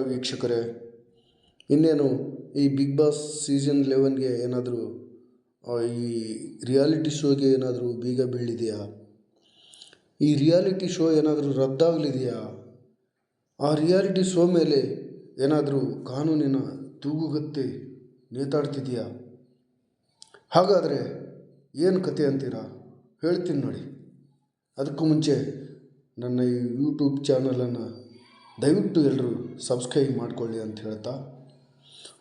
ವೀಕ್ಷಕರೇ, ಇನ್ನೇನು ಈ ಬಿಗ್ ಬಾಸ್ ಸೀಸನ್ ಲೆವೆನ್ಗೆ ಏನಾದರೂ ಈ ರಿಯಾಲಿಟಿ ಶೋಗೆ ಏನಾದರೂ ಬೀಗ ಬೀಳಿದೆಯಾ? ಈ ರಿಯಾಲಿಟಿ ಶೋ ಏನಾದರೂ ರದ್ದಾಗಲಿದೆಯಾ? ಆ ರಿಯಾಲಿಟಿ ಶೋ ಮೇಲೆ ಏನಾದರೂ ಕಾನೂನಿನ ತೂಗುಗತ್ತೆ ನೇತಾಡ್ತಿದೆಯಾ? ಹಾಗಾದರೆ ಏನು ಕತೆ ಅಂತೀರಾ? ಹೇಳ್ತೀನಿ ನೋಡಿ. ಅದಕ್ಕೂ ಮುಂಚೆ ನನ್ನ ಈ ಯೂಟ್ಯೂಬ್ ಚಾನಲನ್ನು ದಯವಿಟ್ಟು ಎಲ್ಲರೂ ಸಬ್ಸ್ಕ್ರೈಬ್ ಮಾಡಿಕೊಳ್ಳಿ ಅಂತ ಹೇಳ್ತಾ,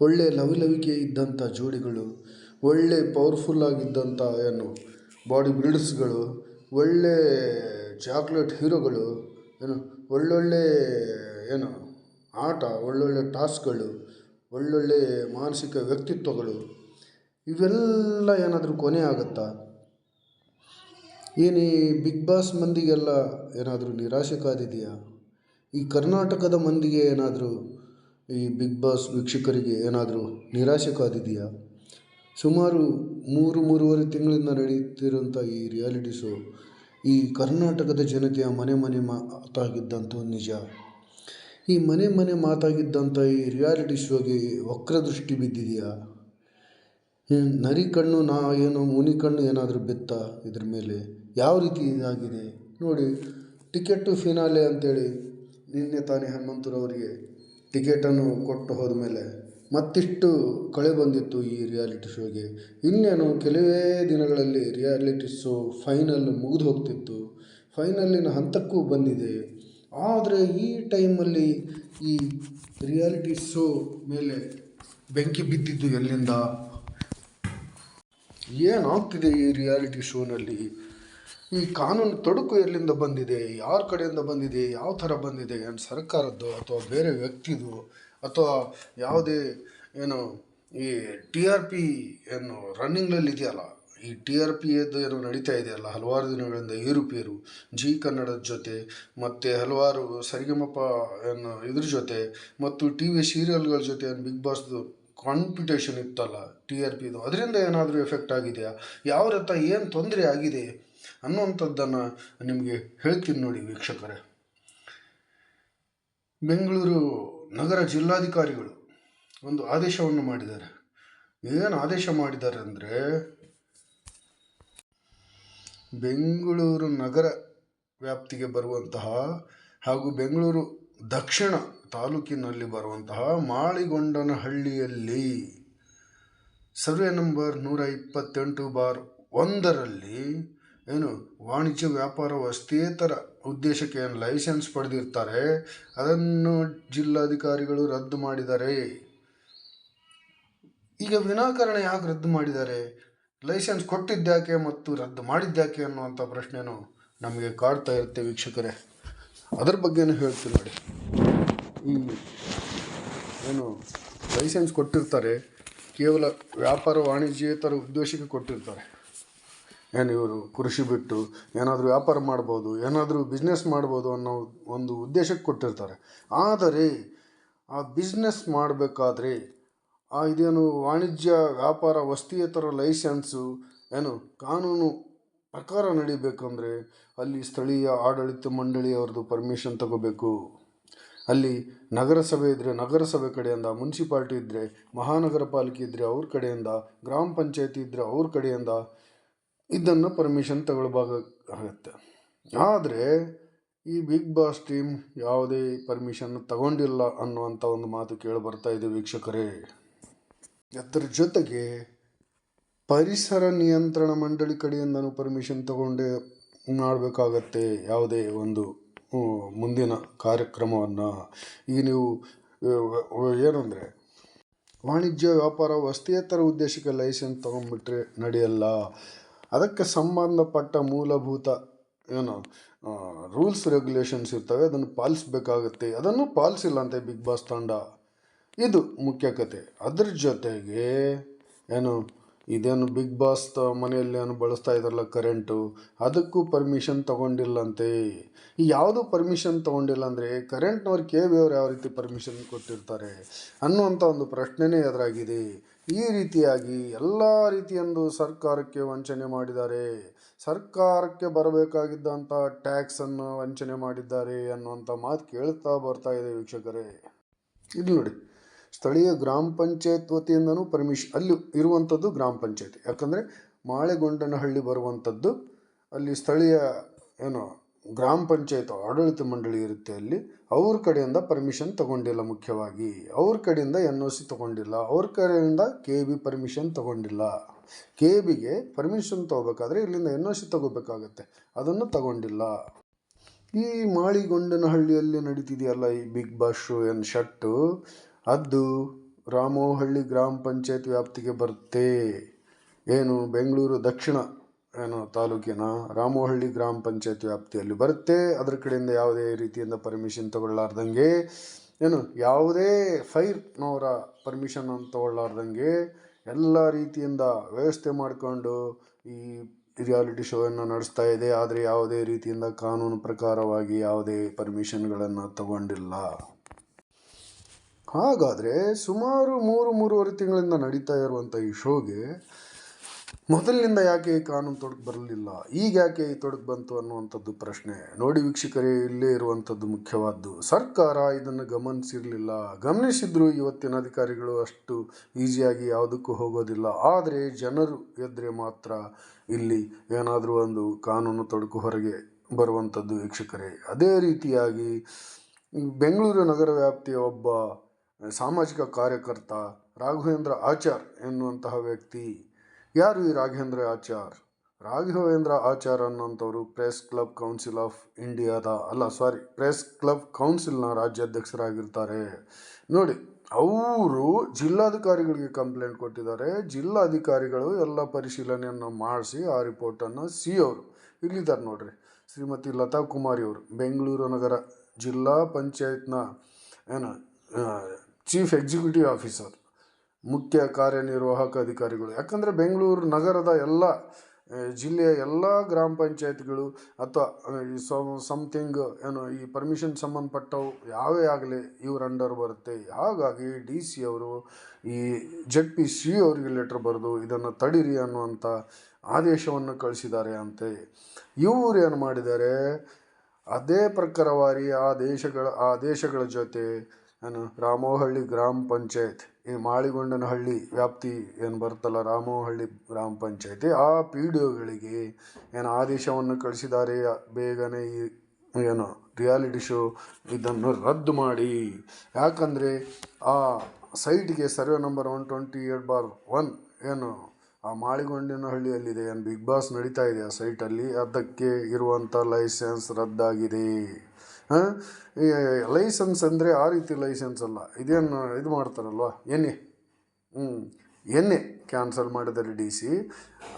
ಒಳ್ಳೆ ಲವಲವಿಕೆ ಇದ್ದಂಥ ಜೋಡಿಗಳು, ಒಳ್ಳೆ ಪವರ್ಫುಲ್ ಆಗಿದ್ದಂಥ ಏನು ಬಾಡಿ ಬಿಲ್ಡರ್ಸ್ಗಳು ಒಳ್ಳೆ ಚಾಕ್ಲೇಟ್ ಹೀರೋಗಳು ಏನು ಒಳ್ಳೊಳ್ಳೆ ಏನು ಆಟ, ಒಳ್ಳೊಳ್ಳೆ ಟಾಸ್ಕ್ಗಳು ಒಳ್ಳೊಳ್ಳೆ ಮಾನಸಿಕ ವ್ಯಕ್ತಿತ್ವಗಳು, ಇವೆಲ್ಲ ಏನಾದರೂ ಕೊನೆ ಆಗುತ್ತಾ? ಏನು ಬಿಗ್ ಬಾಸ್ ಮಂದಿಗೆಲ್ಲ ಏನಾದರೂ ನಿರಾಶೆ ಕಾದಿದೆಯಾ ಈ ಕರ್ನಾಟಕದ ಮಂದಿಗೆ ಏನಾದರೂ, ಈ ಬಿಗ್ ಬಾಸ್ ವೀಕ್ಷಕರಿಗೆ ಏನಾದರೂ ನಿರಾಶೆ ಕಾದಿದೆಯಾ? ಸುಮಾರು ಮೂರು, ಮೂರುವರೆ ತಿಂಗಳಿಂದ ನಡೆಯುತ್ತಿರುವಂಥ ಈ ರಿಯಾಲಿಟಿ ಶೋ ಈ ಕರ್ನಾಟಕದ ಜನತೆಯ ಮನೆ ಮನೆ ಮಾತಾಗಿದ್ದಂಥ ನಿಜ. ಈ ಮನೆ ಮನೆ ಮಾತಾಗಿದ್ದಂಥ ಈ ರಿಯಾಲಿಟಿ ಶೋಗೆ ವಕ್ರದೃಷ್ಟಿ ಬಿದ್ದಿದೆಯಾ? ನರಿ ಕಣ್ಣು, ನಾ ಏನು, ಮುನಿ ಕಣ್ಣು ಏನಾದರೂ ಬಿತ್ತ ಇದ್ರ ಮೇಲೆ? ಯಾವ ರೀತಿ ಇದಾಗಿದೆ? ನೋಡಿ, ಟಿಕೆಟು ಫಿನಾಲೆ ಅಂತೇಳಿ ನಿನ್ನೆ ತಾನೇ ಹನುಮಂತರವರಿಗೆ ಟಿಕೆಟನ್ನು ಕೊಟ್ಟು ಹೋದ ಮೇಲೆ ಮತ್ತಿಷ್ಟು ಕಳೆ ಬಂದಿತ್ತು ಈ ರಿಯಾಲಿಟಿ ಶೋಗೆ. ಇನ್ನೇನು ಕೆಲವೇ ದಿನಗಳಲ್ಲಿ ರಿಯಾಲಿಟಿ ಶೋ ಫೈನಲ್ ಮುಗಿದು ಹೋಗ್ತಿತ್ತು. ಫೈನಲ್ಲಿನ ಹಂತಕ್ಕೂ ಬಂದಿದೆ. ಆದರೆ ಈ ಟೈಮಲ್ಲಿ ಈ ರಿಯಾಲಿಟಿ ಶೋ ಮೇಲೆ ಬೆಂಕಿ ಬಿದ್ದಿದ್ದು ಎಲ್ಲಿಂದ? ಏನಾಗ್ತಿದೆ ಈ ರಿಯಾಲಿಟಿ ಶೋನಲ್ಲಿ? ಈ ಕಾನೂನು ತೊಡಕು ಎಲ್ಲಿಂದ ಬಂದಿದೆ? ಯಾರ ಕಡೆಯಿಂದ ಬಂದಿದೆ? ಯಾವ ಥರ ಬಂದಿದೆ? ಏನು ಸರ್ಕಾರದ್ದು ಅಥವಾ ಬೇರೆ ವ್ಯಕ್ತಿದು ಅಥವಾ ಯಾವುದೇ ಏನು ಈ ಟಿ ಆರ್ ಪಿ ಏನು ರನ್ನಿಂಗ್ನಲ್ಲಿ ಇದೆಯಲ್ಲ? ಈ ಟಿ ಆರ್ ಪಿ ಎದ್ದು ಏನೋ ನಡೀತಾ ಇದೆಯಲ್ಲ? ಹಲವಾರು ದಿನಗಳಿಂದ ಏರುಪೇರು, ಜಿ ಕನ್ನಡದ ಜೊತೆ ಮತ್ತು ಹಲವಾರು ಸರಿಗಮಪ ಏನು ಇದ್ರ ಜೊತೆ ಮತ್ತು ಟಿ ವಿ ಸೀರಿಯಲ್ಗಳ ಜೊತೆ ಏನು ಬಿಗ್ ಬಾಸ್ದು ಕಾಂಪಿಟೇಷನ್ ಇತ್ತಲ್ಲ ಟಿ ಆರ್ ಪಿದು ಅದರಿಂದ ಏನಾದರೂ ಎಫೆಕ್ಟ್ ಆಗಿದೆಯಾ? ಯಾವ ರೀತಿ ಏನು ತೊಂದರೆ ಆಗಿದೆ? ಅನ್ನುವಂಥದ್ದನ್ನು ನಿಮಗೆ ಹೇಳ್ತೀನಿ ನೋಡಿ ವೀಕ್ಷಕರೇ. ಬೆಂಗಳೂರು ನಗರ ಜಿಲ್ಲಾಧಿಕಾರಿಗಳು ಒಂದು ಆದೇಶವನ್ನು ಮಾಡಿದ್ದಾರೆ. ಏನು ಆದೇಶ ಮಾಡಿದ್ದಾರೆ ಅಂದರೆ, ಬೆಂಗಳೂರು ನಗರ ವ್ಯಾಪ್ತಿಗೆ ಬರುವಂತಹ ಹಾಗೂ ಬೆಂಗಳೂರು ದಕ್ಷಿಣ ತಾಲೂಕಿನಲ್ಲಿ ಬರುವಂತಹ ಮಾಳಿಗೊಂಡನಹಳ್ಳಿಯಲ್ಲಿ ಸರ್ವೆ ನಂಬರ್ ನೂರ ಇಪ್ಪತ್ತೆಂಟು ಬಾರ್ ಒಂದರಲ್ಲಿ ಏನು, ವಾಣಿಜ್ಯ ವ್ಯಾಪಾರ ವಸ್ತಿಯೇತರ ಉದ್ದೇಶಕ್ಕೆ ಏನು ಲೈಸೆನ್ಸ್ ಪಡೆದಿರ್ತಾರೆ? ಅದನ್ನು ಜಿಲ್ಲಾಧಿಕಾರಿಗಳು ರದ್ದು ಮಾಡಿದ್ದಾರೆ ಈಗ ವಿನಾಕಾರಣ ಯಾಕೆ ರದ್ದು ಮಾಡಿದ್ದಾರೆ ಲೈಸೆನ್ಸ್ ಕೊಟ್ಟಿದ್ದಾಕೆ ಮತ್ತು ರದ್ದು ಮಾಡಿದ್ದಾಕೆ ಅನ್ನುವಂಥ ಪ್ರಶ್ನೆನೂ ನಮಗೆ ಕಾಡ್ತಾ ಇರುತ್ತೆ ವೀಕ್ಷಕರೇ. ಅದ್ರ ಬಗ್ಗೆನೂ ಹೇಳ್ತೀನಿ ನೋಡಿ. ಈ ಏನು ಲೈಸೆನ್ಸ್ ಕೊಟ್ಟಿರ್ತಾರೆ, ಕೇವಲ ವ್ಯಾಪಾರ ವಾಣಿಜ್ಯೇತರ ಉದ್ದೇಶಕ್ಕೆ ಕೊಟ್ಟಿರ್ತಾರೆ. ಏನು ಇವರು ಕೃಷಿ ಬಿಟ್ಟು ಏನಾದರೂ ವ್ಯಾಪಾರ ಮಾಡ್ಬೋದು, ಏನಾದರೂ ಬಿಸ್ನೆಸ್ ಮಾಡ್ಬೋದು ಅನ್ನೋ ಒಂದು ಉದ್ದೇಶಕ್ಕೆ ಕೊಟ್ಟಿರ್ತಾರೆ. ಆದರೆ ಆ ಬಿಸ್ನೆಸ್ ಮಾಡಬೇಕಾದ್ರೆ ಆ ಇದೇನು ವಾಣಿಜ್ಯ ವ್ಯಾಪಾರ ವಸ್ತಿಯೇತರ ಲೈಸೆನ್ಸು ಏನು ಕಾನೂನು ಪ್ರಕಾರ ನಡಿಬೇಕಂದ್ರೆ ಅಲ್ಲಿ ಸ್ಥಳೀಯ ಆಡಳಿತ ಮಂಡಳಿಯವ್ರದ್ದು ಪರ್ಮಿಷನ್ ತಗೋಬೇಕು. ಅಲ್ಲಿ ನಗರಸಭೆ ಇದ್ದರೆ ನಗರಸಭೆ ಕಡೆಯಿಂದ ಮುನ್ಸಿಪಾಲ್ಟಿ ಇದ್ದರೆ ಮಹಾನಗರ ಪಾಲಿಕೆ ಇದ್ದರೆ ಅವ್ರ ಕಡೆಯಿಂದ, ಗ್ರಾಮ ಪಂಚಾಯತಿ ಇದ್ದರೆ ಅವ್ರ ಕಡೆಯಿಂದ ಇದನ್ನು ಪರ್ಮಿಷನ್ ತಗೊಳ್ಬೇಕಾಗತ್ತೆ ಆದರೆ ಈ ಬಿಗ್ ಬಾಸ್ ಟೀಮ್ ಯಾವುದೇ ಪರ್ಮಿಷನ್ ತಗೊಂಡಿಲ್ಲ ಅನ್ನುವಂಥ ಒಂದು ಮಾತು ಕೇಳಿ ಬರ್ತಾ ಇದೆ ವೀಕ್ಷಕರೇ. ಅದರ ಜೊತೆಗೆ ಪರಿಸರ ನಿಯಂತ್ರಣ ಮಂಡಳಿ ಕಡೆಯಿಂದನೂ ಪರ್ಮಿಷನ್ ತಗೊಂಡೇ ಮಾಡಬೇಕಾಗತ್ತೆ ಯಾವುದೇ ಒಂದು ಮುಂದಿನ ಕಾರ್ಯಕ್ರಮವನ್ನು. ಈಗ ನೀವು, ಏನಂದರೆ, ವಾಣಿಜ್ಯ ವ್ಯಾಪಾರ ವಸ್ತಿಯೇತರ ಉದ್ದೇಶಕ್ಕೆ ಲೈಸೆನ್ಸ್ ತೊಗೊಂಡ್ಬಿಟ್ರೆ ನಡೆಯಲ್ಲ. ಅದಕ್ಕೆ ಸಂಬಂಧಪಟ್ಟ ಮೂಲಭೂತ ಏನು ರೂಲ್ಸ್ ರೆಗ್ಯುಲೇಷನ್ಸ್ ಇರ್ತವೆ, ಅದನ್ನು ಪಾಲಿಸಬೇಕಾಗುತ್ತೆ. ಅದನ್ನು ಪಾಲಿಸಿಲ್ಲ ಅಂತೆ ಬಿಗ್ ಬಾಸ್ ತಂಡ. ಇದು ಮುಖ್ಯ ಕತೆ. ಅದ್ರ ಜೊತೆಗೆ, ಏನು ಇದೇನು ಬಿಗ್ ಬಾಸ್ ಮನೆಯಲ್ಲಿ ಏನು ಬಳಸ್ತಾ ಇದ್ದಾರಲ್ಲ ಕರೆಂಟು ಅದಕ್ಕೂ ಪರ್ಮಿಷನ್ ತೊಗೊಂಡಿಲ್ಲಂತೆ. ಈ ಯಾವುದು ಪರ್ಮಿಷನ್ ತೊಗೊಂಡಿಲ್ಲ ಅಂದರೆ ಕರೆಂಟ್ನವ್ರು ಕೆ ಬಿ ಅವ್ರು ಯಾವ ರೀತಿ ಪರ್ಮಿಷನ್ ಕೊಟ್ಟಿರ್ತಾರೆ ಅನ್ನುವಂಥ ಒಂದು ಪ್ರಶ್ನೆನೇ ಎದುರಾಗಿದೆ. ಈ ರೀತಿಯಾಗಿ ಎಲ್ಲ ರೀತಿಯಂದು ಸರ್ಕಾರಕ್ಕೆ ವಂಚನೆ ಮಾಡಿದ್ದಾರೆ. ಸರ್ಕಾರಕ್ಕೆ ಬರಬೇಕಾಗಿದ್ದಂಥ ಟ್ಯಾಕ್ಸನ್ನು ವಂಚನೆ ಮಾಡಿದ್ದಾರೆ ಅನ್ನುವಂಥ ಮಾತು ಕೇಳ್ತಾ ಬರ್ತಾ ಇದೆ ವೀಕ್ಷಕರೇ. ಇಲ್ಲಿ ನೋಡಿ. ಸ್ಥಳೀಯ ಗ್ರಾಮ ಪಂಚಾಯತ್ ವತಿಯಿಂದನೂ ಪರ್ಮಿಷನ್ ಅಲ್ಲಿ ಇರುವಂಥದ್ದು ಗ್ರಾಮ ಪಂಚಾಯತ್. ಯಾಕಂದರೆ ಮಾಳೆಗೊಂಡನಹಳ್ಳಿ ಬರುವಂಥದ್ದು, ಅಲ್ಲಿ ಸ್ಥಳೀಯ ಏನು ಗ್ರಾಮ ಪಂಚಾಯತ್ ಆಡಳಿತ ಮಂಡಳಿ ಇರುತ್ತೆ ಅಲ್ಲಿ, ಅವ್ರ ಕಡೆಯಿಂದ ಪರ್ಮಿಷನ್ ತಗೊಂಡಿಲ್ಲ ಮುಖ್ಯವಾಗಿ. ಅವ್ರ ಕಡೆಯಿಂದ ಎನ್ ಒ ಸಿ ತಗೊಂಡಿಲ್ಲ, ಅವ್ರ ಕಡೆಯಿಂದ ಕೆ ಬಿ ಪರ್ಮಿಷನ್ ತಗೊಂಡಿಲ್ಲ. ಕೆ ಬಿಗೆ ಪರ್ಮಿಷನ್ ತಗೋಬೇಕಾದ್ರೆ ಇಲ್ಲಿಂದ ಎನ್ ಒ ಸಿ ತಗೋಬೇಕಾಗತ್ತೆ, ಅದನ್ನು ತಗೊಂಡಿಲ್ಲ. ಈ ಮಾಳಿಗೊಂಡನಹಳ್ಳಿಯಲ್ಲಿ ನಡೀತಿದೆಯಲ್ಲ ಈ ಬಿಗ್ ಶೋ ಏನು ಶಟ್ಟು ಅದು ರಾಮೋಹಳ್ಳಿ ಗ್ರಾಮ ಪಂಚಾಯತ್ ವ್ಯಾಪ್ತಿಗೆ ಬರುತ್ತೆ. ಏನು ಬೆಂಗಳೂರು ದಕ್ಷಿಣ ಏನು ತಾಲೂಕಿನ ರಾಮೋಹಳ್ಳಿ ಗ್ರಾಮ ಪಂಚಾಯತ್ ವ್ಯಾಪ್ತಿಯಲ್ಲಿ ಬರುತ್ತೆ. ಅದರ ಕಡೆಯಿಂದ ಯಾವುದೇ ರೀತಿಯಿಂದ ಪರ್ಮಿಷನ್ ತಗೊಳ್ಳಾರ್ದಂಗೆ, ಏನು ಯಾವುದೇ ಫೈರ್ನವರ ಪರ್ಮಿಷನ್ ಅಂತ ತಗೊಳ್ಳಾರ್ದಂಗೆ ಎಲ್ಲ ರೀತಿಯಿಂದ ವ್ಯವಸ್ಥೆ ಮಾಡಿಕೊಂಡು ಈ ರಿಯಾಲಿಟಿ ಶೋವನ್ನು ನಡೆಸ್ತಾ ಇದೆ. ಆದರೆ ಯಾವುದೇ ರೀತಿಯಿಂದ ಕಾನೂನು ಪ್ರಕಾರವಾಗಿ ಯಾವುದೇ ಪರ್ಮಿಷನ್ಗಳನ್ನು ತಗೊಂಡಿಲ್ಲ. ಹಾಗಾದರೆ ಸುಮಾರು ಮೂರು, ಮೂರುವರೆ ತಿಂಗಳಿಂದ ನಡೀತಾ ಇರುವಂಥ ಈ ಶೋಗೆ ಮೊದಲಿನಿಂದ ಯಾಕೆ ಈ ಕಾನೂನು ತೊಡಕು ಬರಲಿಲ್ಲ? ಈಗ ಯಾಕೆ ಈ ತೊಡಕು ಬಂತು ಅನ್ನುವಂಥದ್ದು ಪ್ರಶ್ನೆ. ನೋಡಿ ವೀಕ್ಷಕರೇ, ಇಲ್ಲೇ ಇರುವಂಥದ್ದು ಮುಖ್ಯವಾದ್ದು. ಸರ್ಕಾರ ಇದನ್ನು ಗಮನಿಸಿರಲಿಲ್ಲ. ಗಮನಿಸಿದ್ರು ಇವತ್ತಿನ ಅಧಿಕಾರಿಗಳು ಅಷ್ಟು ಈಸಿಯಾಗಿ ಯಾವುದಕ್ಕೂ ಹೋಗೋದಿಲ್ಲ. ಆದರೆ ಜನರು ಎದ್ರೆ ಮಾತ್ರ ಇಲ್ಲಿ ಏನಾದರೂ ಒಂದು ಕಾನೂನು ತೊಡಕು ಹೊರಗೆ ಬರುವಂಥದ್ದು ವೀಕ್ಷಕರೇ. ಅದೇ ರೀತಿಯಾಗಿ ಬೆಂಗಳೂರು ನಗರ ವ್ಯಾಪ್ತಿಯ ಒಬ್ಬ ಸಾಮಾಜಿಕ ಕಾರ್ಯಕರ್ತ ರಾಘವೇಂದ್ರ ಆಚಾರ್ ಎನ್ನುವಂತಹ ವ್ಯಕ್ತಿ. ಯಾರು ಈ ರಾಘವೇಂದ್ರ ಆಚಾರ್? ರಾಘವೇಂದ್ರ ಆಚಾರ್ ಅನ್ನುವಂಥವರು ಪ್ರೆಸ್ ಕ್ಲಬ್ ಕೌನ್ಸಿಲ್ ಆಫ್ ಇಂಡಿಯಾದ, ಅಲ್ಲ ಸಾರಿ, ಪ್ರೆಸ್ ಕ್ಲಬ್ ಕೌನ್ಸಿಲ್ನ ರಾಜ್ಯಾಧ್ಯಕ್ಷರಾಗಿರ್ತಾರೆ. ನೋಡಿ, ಅವರು ಜಿಲ್ಲಾಧಿಕಾರಿಗಳಿಗೆ ಕಂಪ್ಲೇಂಟ್ ಕೊಟ್ಟಿದ್ದಾರೆ. ಜಿಲ್ಲಾಧಿಕಾರಿಗಳು ಎಲ್ಲ ಪರಿಶೀಲನೆಯನ್ನು ಮಾಡಿಸಿ ಆ ರಿಪೋರ್ಟನ್ನು ಸಿ ಅವರು ಇಲ್ಲಿದ್ದಾರೆ ನೋಡ್ರಿ. ಶ್ರೀಮತಿ ಲತಾ ಕುಮಾರಿ ಅವರು, ಬೆಂಗಳೂರು ನಗರ ಜಿಲ್ಲಾ ಪಂಚಾಯತ್ನ, ಏನು ಚೀಫ್ ಎಕ್ಸಿಕ್ಯೂಟಿವ್ ಆಫೀಸರ್ ಮುಖ್ಯ ಕಾರ್ಯನಿರ್ವಾಹಕ ಅಧಿಕಾರಿಗಳು. ಯಾಕಂದರೆ ಬೆಂಗಳೂರು ನಗರದ ಎಲ್ಲ ಜಿಲ್ಲೆಯ ಎಲ್ಲ ಗ್ರಾಮ ಪಂಚಾಯತ್ಗಳು ಅಥವಾ ಈ ಸಮಥಿಂಗ್ ಏನು, ಈ ಪರ್ಮಿಷನ್ ಸಂಬಂಧಪಟ್ಟವು ಯಾವೇ ಆಗಲಿ ಇವ್ರ ಅಂಡರ್ ಬರುತ್ತೆ. ಹಾಗಾಗಿ ಡಿ ಸಿ ಅವರು, ಈ ಜೆಡ್ ಪಿ ಸಿ ಅವರಿಗೆ ಲೆಟ್ರ್ ಬರೆದು ಇದನ್ನು ತಡೀರಿ ಅನ್ನುವಂಥ ಆದೇಶವನ್ನು ಕಳಿಸಿದ್ದಾರೆ ಅಂತೆ. ಇವರು ಏನು ಮಾಡಿದ್ದಾರೆ, ಅದೇ ಪ್ರಕಾರವಾಗಿ ಆ ದೇಶಗಳ ಆ ದೇಶಗಳ ಜೊತೆ ಏನು ರಾಮೋಹಳ್ಳಿ ಗ್ರಾಮ ಪಂಚಾಯತ್, ಈ ಮಾಳಿಗೊಂಡನಹಳ್ಳಿ ವ್ಯಾಪ್ತಿ ಏನು ಬರುತ್ತಲ್ಲ ರಾಮೋಹಳ್ಳಿ ಗ್ರಾಮ ಪಂಚಾಯತಿ, ಆ ಪಿ ಡಿ ಒಗಳಿಗೆ ಏನು ಆದೇಶವನ್ನು ಕಳಿಸಿದ್ದಾರೆ ಬೇಗನೆ ಈ ಏನು ರಿಯಾಲಿಟಿ ಶೋ ಇದನ್ನು ರದ್ದು ಮಾಡಿ. ಯಾಕಂದರೆ ಆ ಸೈಟ್ಗೆ survey number one twenty eight bar one ಏನು ಆ ಮಾಳಿಗೊಂಡನಹಳ್ಳಿಯಲ್ಲಿದೆ, ಏನು ಬಿಗ್ ಬಾಸ್ ನಡೀತಾ ಇದೆ ಆ ಸೈಟಲ್ಲಿ, ಅದಕ್ಕೆ ಇರುವಂಥ ಲೈಸೆನ್ಸ್ ರದ್ದಾಗಿದೆ. ಲೈಸೆನ್ಸ್ ಅಂದರೆ ಆ ರೀತಿ ಲೈಸೆನ್ಸ್ ಅಲ್ಲ. ಇದೇನು ಇದು ಮಾಡ್ತಾರಲ್ವ? ಎ ಹ್ಞೂ ಎ ಕ್ಯಾನ್ಸಲ್ ಮಾಡಿದರೆ ಡಿ ಸಿ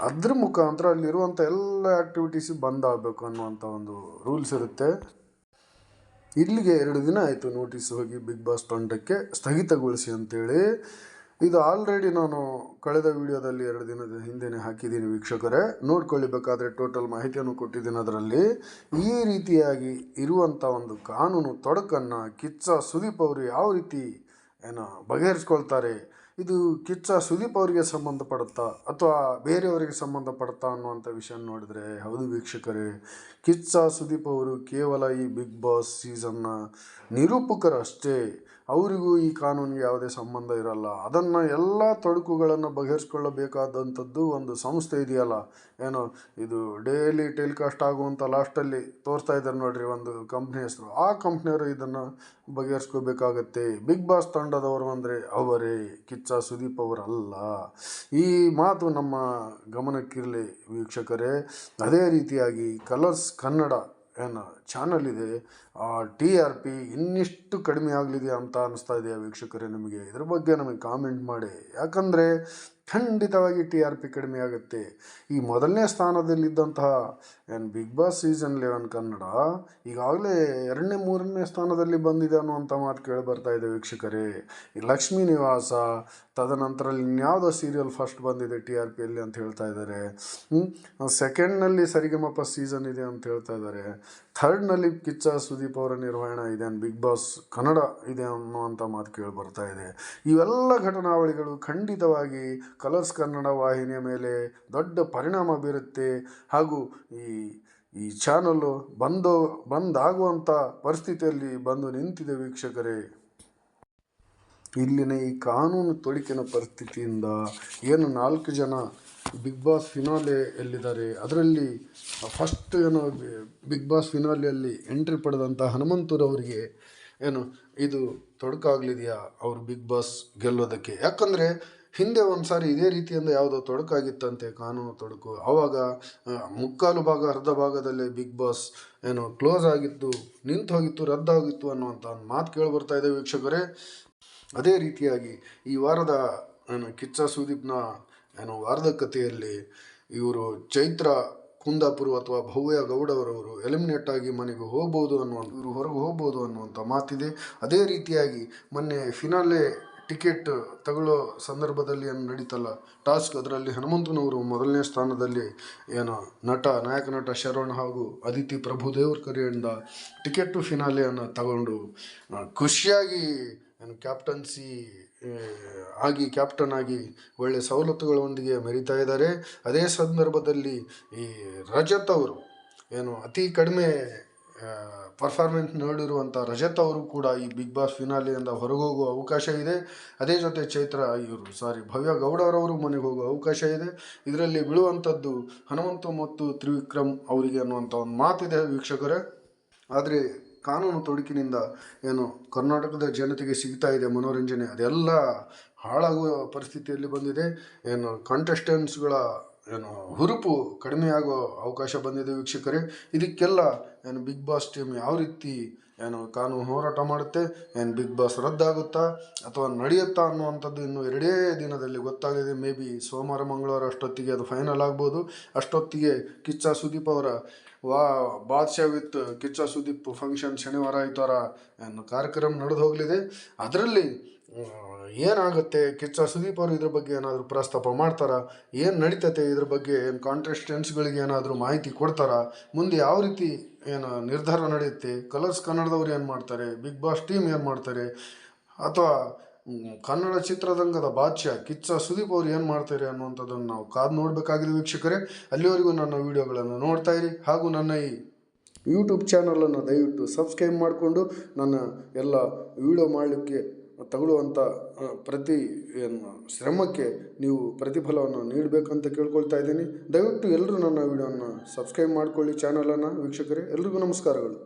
ಅದ್ರ ಮುಖಾಂತರ ಅಲ್ಲಿರುವಂಥ ಎಲ್ಲ ಆ್ಯಕ್ಟಿವಿಟೀಸು ಬಂದ್ ಆಗಬೇಕು ಅನ್ನುವಂಥ ಒಂದು ರೂಲ್ಸ್ ಇರುತ್ತೆ. ಇಲ್ಲಿಗೆ ಎರಡು ದಿನ ಆಯಿತು ನೋಟಿಸ್ ಹೋಗಿ ಬಿಗ್ ಬಾಸ್ ತಂಡಕ್ಕೆ ಸ್ಥಗಿತಗೊಳಿಸಿ ಅಂತೇಳಿ. ಇದು ಆಲ್ರೆಡಿ ನಾನು ಕಳೆದ ವಿಡಿಯೋದಲ್ಲಿ ಎರಡು ದಿನದ ಹಿಂದೆನೇ ಹಾಕಿದ್ದೀನಿ ವೀಕ್ಷಕರೇ. ನೋಡ್ಕೊಳ್ಳಿ, ಬೇಕಾದರೆ ಟೋಟಲ್ ಮಾಹಿತಿಯನ್ನು ಕೊಟ್ಟಿದ್ದೀನಿ ಅದರಲ್ಲಿ. ಈ ರೀತಿಯಾಗಿ ಇರುವಂಥ ಒಂದು ಕಾನೂನು ತೊಡಕನ್ನು ಕಿಚ್ಚ ಸುದೀಪ್ ಅವರು ಯಾವ ರೀತಿ, ಏನು, ಬಗೆಹರಿಸ್ಕೊಳ್ತಾರೆ? ಇದು ಕಿಚ್ಚ ಸುದೀಪ್ ಅವರಿಗೆ ಸಂಬಂಧಪಡುತ್ತಾ ಅಥವಾ ಬೇರೆಯವರಿಗೆ ಸಂಬಂಧಪಡುತ್ತಾ ಅನ್ನುವಂಥ ವಿಷಯ ನೋಡಿದರೆ ಹೌದು ವೀಕ್ಷಕರೇ. ಕಿಚ್ಚ ಸುದೀಪ್ ಅವರು ಕೇವಲ ಈ ಬಿಗ್ ಬಾಸ್ ಸೀಸನ್ನ ನಿರೂಪಕರು ಅಷ್ಟೇ ಅವರಿಗೂ ಈ ಕಾನೂನಿಗೆ ಯಾವುದೇ ಸಂಬಂಧ ಇರಲ್ಲ. ಅದನ್ನು ಎಲ್ಲ ತೊಡಕುಗಳನ್ನು ಬಗೆಹರಿಸ್ಕೊಳ್ಳಬೇಕಾದಂಥದ್ದು ಒಂದು ಸಂಸ್ಥೆ ಇದೆಯಲ್ಲ? ಏನು ಇದು ಡೇಲಿ ಟೆಲಿಕಾಸ್ಟ್ ಆಗುವಂಥ ಲಾಸ್ಟಲ್ಲಿ ತೋರಿಸ್ತಾ ಇದ್ದಾರೆ ನೋಡಿರಿ ಒಂದು ಕಂಪ್ನಿ ಹೆಸರು. ಆ ಕಂಪ್ನಿಯವರು ಇದನ್ನು ಬಗೆಹರಿಸ್ಕೋಬೇಕಾಗತ್ತೆ. ಬಿಗ್ ಬಾಸ್ ತಂಡದವರು ಅಂದರೆ ಅವರೇ, ಕಿಚ್ಚ ಸುದೀಪ್ ಅವರಲ್ಲ. ಈ ಮಾತು ನಮ್ಮ ಗಮನಕ್ಕಿರಲಿ ವೀಕ್ಷಕರೇ. ಅದೇ ರೀತಿಯಾಗಿ ಕಲರ್ಸ್ ಕನ್ನಡ ಏನು ಚಾನಲ್ ಇದೆ, ಆ ಟಿ ಆರ್ ಪಿ ಇನ್ನಿಷ್ಟು ಕಡಿಮೆ ಆಗಲಿದೆ ಅಂತ ಅನ್ನಿಸ್ತಾ ಇದೆಯಾ ವೀಕ್ಷಕರೇ ನಿಮಗೆ? ಇದ್ರ ಬಗ್ಗೆ ನಮಗೆ ಕಾಮೆಂಟ್ ಮಾಡಿ. ಯಾಕಂದರೆ ಖಂಡಿತವಾಗಿ ಟಿ ಆರ್ ಪಿ ಕಡಿಮೆ ಆಗುತ್ತೆ. ಈ ಮೊದಲನೇ ಸ್ಥಾನದಲ್ಲಿದ್ದಂತಹ ಏನು big boss season eleven Kannada ಈಗಾಗಲೇ ಎರಡನೇ, ಮೂರನೇ ಸ್ಥಾನದಲ್ಲಿ ಬಂದಿದೆ ಅನ್ನುವಂಥ ಮಾತು ಕೇಳಿ ಬರ್ತಾ ಇದೆ ವೀಕ್ಷಕರೇ. ಲಕ್ಷ್ಮೀ ನಿವಾಸ, ತದನಂತರ ಇನ್ಯಾವುದೋ ಸೀರಿಯಲ್ ಫಸ್ಟ್ ಬಂದಿದೆ ಟಿ ಆರ್ ಪಿಯಲ್ಲಿ ಅಂತ ಹೇಳ್ತಾ ಇದ್ದಾರೆ. ಸೆಕೆಂಡ್ನಲ್ಲಿ ಸರಿಗಮಪ ಸೀಸನ್ ಇದೆ ಅಂತ ಹೇಳ್ತಾ ಇದ್ದಾರೆ. ಥರ್ಡ್ನಲ್ಲಿ ಕಿಚ್ಚ ಸುದೀಪ್ ಅವರ ನಿರ್ವಹಣೆ ಇದೆ ಬಿಗ್ ಬಾಸ್ ಕನ್ನಡ ಇದೆ ಅನ್ನುವಂಥ ಮಾತು ಕೇಳಿ ಬರ್ತಾ ಇದೆ. ಇವೆಲ್ಲ ಘಟನಾವಳಿಗಳು ಖಂಡಿತವಾಗಿ ಕಲರ್ಸ್ ಕನ್ನಡ ವಾಹಿನಿಯ ಮೇಲೆ ದೊಡ್ಡ ಪರಿಣಾಮ ಬೀರುತ್ತೆ. ಹಾಗೂ ಈ ಈ ಚಾನಲ್ಲು ಬಂದು ಬಂದಾಗುವಂಥ ಪರಿಸ್ಥಿತಿಯಲ್ಲಿ ಬಂದು ನಿಂತಿದೆ ವೀಕ್ಷಕರೇ. ಇಲ್ಲಿನ ಈ ಕಾನೂನು ತೊಡಕಿನ ಪರಿಸ್ಥಿತಿಯಿಂದ ಏನು ನಾಲ್ಕು ಜನ ಬಿಗ್ ಬಾಸ್ ಫಿನಾಲೆ ಎಲ್ಲಿದ್ದಾರೆ? ಅದರಲ್ಲಿ ಫಸ್ಟ್ ಏನು ಬಿಗ್ ಬಾಸ್ ಫಿನಾಲೆಯಲ್ಲಿ ಎಂಟ್ರಿ ಪಡೆದಂಥ ಹನುಮಂತರವರಿಗೆ ಏನು, ಇದು ತೊಡಕಾಗಲಿದೆಯಾ ಅವರು ಬಿಗ್ ಬಾಸ್ ಗೆಲ್ಲೋದಕ್ಕೆ? ಯಾಕಂದರೆ ಹಿಂದೆ ಒಂದು ಸಾರಿ ಇದೇ ರೀತಿಯಿಂದ ಯಾವುದೋ ತೊಡಕಾಗಿತ್ತಂತೆ ಕಾನೂನು ತೊಡಕು. ಆವಾಗ ಮುಕ್ಕಾಲು ಭಾಗ, ಅರ್ಧ ಭಾಗದಲ್ಲೇ ಬಿಗ್ ಬಾಸ್ ಏನು ಕ್ಲೋಸ್ ಆಗಿತ್ತು ನಿಂತು ಹೋಗಿತ್ತು ರದ್ದಾಗಿತ್ತು ಅನ್ನುವಂಥ ಒಂದು ಮಾತು ಕೇಳಿ ಬರ್ತಾ ಇದೆ ವೀಕ್ಷಕರೇ. ಅದೇ ರೀತಿಯಾಗಿ ಈ ವಾರದ, ಏನು, ಕಿಚ್ಚ ಸುದೀಪ್ನ ಏನು ವಾರದ ಕಥೆಯಲ್ಲಿ ಇವರು ಚೈತ್ರ, ಕುಂದಾಪುರ ಅಥವಾ ಭವ್ಯ ಗೌಡವರವರು ಎಲಿಮಿನೇಟ್ ಆಗಿ ಮನೆಗೆ ಹೋಗ್ಬೋದು ಅನ್ನುವಂಥ ಇವರು ಹೊರಗೆ ಹೋಗ್ಬೋದು ಅನ್ನುವಂಥ ಮಾತಿದೆ. ಅದೇ ರೀತಿಯಾಗಿ ಮೊನ್ನೆ ಫಿನಾಲೆ ಟಿಕೆಟ್ ತಗೊಳ್ಳೋ ಸಂದರ್ಭದಲ್ಲಿ ಏನು ನಡೀತಲ್ಲ ಟಾಸ್ಕ್ ಅದರಲ್ಲಿ ಹನುಮಂತನವರು ಮೊದಲನೇ ಸ್ಥಾನದಲ್ಲಿ ಏನು ನಟ, ನಾಯಕ ನಟ ಶರಣ್ ಹಾಗೂ ಅದಿತಿ ಪ್ರಭುದೇವ್ರ ಕರೆಯಿಂದ ಟಿಕೆಟ್ ಫಿನಾಲೆಯನ್ನು ತಗೊಂಡು, ಖುಷಿಯಾಗಿ ಏನು ಕ್ಯಾಪ್ಟನ್ಸಿ ಆಗಿ ಕ್ಯಾಪ್ಟನ್ ಆಗಿ ಒಳ್ಳೆ ಸವಲತ್ತುಗಳೊಂದಿಗೆ ಮೆರಿತಾ ಇದ್ದಾರೆ. ಅದೇ ಸಂದರ್ಭದಲ್ಲಿ ಈ ರಜತ್ ಅವರು, ಏನು ಅತಿ ಕಡಿಮೆ ಪರ್ಫಾರ್ಮೆನ್ಸ್ ನೋಡಿರುವಂಥ ರಜತ್ ಅವರು ಕೂಡ ಈ ಬಿಗ್ ಬಾಸ್ ಫಿನಾಲೆಯಿಂದ ಹೊರಗೋಗುವ ಅವಕಾಶ ಇದೆ. ಅದೇ ಜೊತೆ ಚೈತ್ರ ಇವರು ಸಾರಿ ಭವ್ಯ ಗೌಡರವರು ಮನೆಗೆ ಹೋಗುವ ಅವಕಾಶ ಇದೆ. ಇದರಲ್ಲಿ ಬೀಳುವಂಥದ್ದು ಹನುಮಂತು ಮತ್ತು ತ್ರಿವಿಕ್ರಮ್ ಅವರಿಗೆ ಅನ್ನುವಂಥ ಒಂದು ಮಾತಿದೆ ವೀಕ್ಷಕರೇ. ಆದರೆ ಕಾನೂನು ತೊಡಕಿನಿಂದ ಏನು ಕರ್ನಾಟಕದ ಜನತೆಗೆ ಸಿಗ್ತಾ ಇದೆ ಮನೋರಂಜನೆ, ಅದೆಲ್ಲ ಹಾಳಾಗುವ ಪರಿಸ್ಥಿತಿಯಲ್ಲಿ ಬಂದಿದೆ. ಏನು ಕಂಟೆಸ್ಟೆಂಟ್ಸ್ಗಳ ಏನು ಹುರುಪು ಕಡಿಮೆ ಆಗೋ ಅವಕಾಶ ಬಂದಿದೆ ವೀಕ್ಷಕರೇ. ಇದಕ್ಕೆಲ್ಲ ಏನು ಬಿಗ್ ಬಾಸ್ ಟೀಮ್ ಯಾವ ರೀತಿ ಏನು ಕಾನೂನು ಹೋರಾಟ ಮಾಡುತ್ತೆ, ಏನು ಬಿಗ್ ಬಾಸ್ ರದ್ದಾಗುತ್ತಾ ಅಥವಾ ನಡೆಯುತ್ತಾ ಅನ್ನುವಂಥದ್ದು ಇನ್ನು ಎರಡೇ ದಿನದಲ್ಲಿ ಗೊತ್ತಾಗಲಿದೆ. ಮೇ ಬಿ ಸೋಮವಾರ, ಮಂಗಳವಾರ ಅಷ್ಟೊತ್ತಿಗೆ ಅದು ಫೈನಲ್ ಆಗ್ಬೋದು. ಅಷ್ಟೊತ್ತಿಗೆ ಕಿಚ್ಚ ಸುದೀಪ್ ಅವರ ವಾ ಬಾದ್ಶಾ ವಿತ್ ಕಿಚ್ಚ ಸುದೀಪ್ ಫಂಕ್ಷನ್ ಶನಿವಾರ, ಐತವಾರ ಕಾರ್ಯಕ್ರಮ ನಡೆದು ಹೋಗಲಿದೆ. ಅದರಲ್ಲಿ ಏನಾಗುತ್ತೆ? ಕಿಚ್ಚ ಸುದೀಪ್ ಅವರು ಇದ್ರ ಬಗ್ಗೆ ಏನಾದರೂ ಪ್ರಸ್ತಾಪ ಮಾಡ್ತಾರಾ? ಏನು ನಡೀತತೆ ಇದ್ರ ಬಗ್ಗೆ? ಏನು ಕಾಂಟೆಸ್ಟೆಂಟ್ಸ್ಗಳಿಗೆ ಏನಾದರೂ ಮಾಹಿತಿ ಕೊಡ್ತಾರಾ? ಮುಂದೆ ಯಾವ ರೀತಿ ಏನು ನಿರ್ಧಾರ ನಡೆಯುತ್ತೆ? ಕಲರ್ಸ್ ಕನ್ನಡದವ್ರು ಏನು ಮಾಡ್ತಾರೆ? ಬಿಗ್ ಬಾಸ್ ಟೀಮ್ ಏನು ಮಾಡ್ತಾರೆ? ಅಥವಾ ಕನ್ನಡ ಚಿತ್ರರಂಗದ ಬಾಚ್ಯ ಕಿಚ್ಚ ಸುದೀಪ್ ಅವ್ರು ಏನು ಮಾಡ್ತಾರೆ ಅನ್ನುವಂಥದ್ದನ್ನು ನಾವು ಕಾದು ನೋಡಬೇಕಾಗಿದೆ ವೀಕ್ಷಕರೇ. ಅಲ್ಲಿವರೆಗೂ ನನ್ನ ವಿಡಿಯೋಗಳನ್ನು ನೋಡ್ತಾ ಇರಿ ಹಾಗೂ ನನ್ನ ಈ ಯೂಟ್ಯೂಬ್ ಚಾನಲನ್ನು ದಯವಿಟ್ಟು ಸಬ್ಸ್ಕ್ರೈಬ್ ಮಾಡಿಕೊಂಡು ನನ್ನ ಎಲ್ಲ ವಿಡಿಯೋ ಮಾಡಲಿಕ್ಕೆ ತಗೊಳ್ಳುವಂಥ ಪ್ರತಿ, ಏನು, ಶ್ರಮಕ್ಕೆ ನೀವು ಪ್ರತಿಫಲವನ್ನು ನೀಡಬೇಕಂತ ಕೇಳ್ಕೊಳ್ತಾ ಇದ್ದೀನಿ. ದಯವಿಟ್ಟು ಎಲ್ಲರೂ ನನ್ನ ವಿಡಿಯೋನ ಸಬ್ಸ್ಕ್ರೈಬ್ ಮಾಡಿಕೊಳ್ಳಿ ಚಾನಲನ್ನು ವೀಕ್ಷಕರೇ. ಎಲ್ರಿಗೂ ನಮಸ್ಕಾರಗಳು.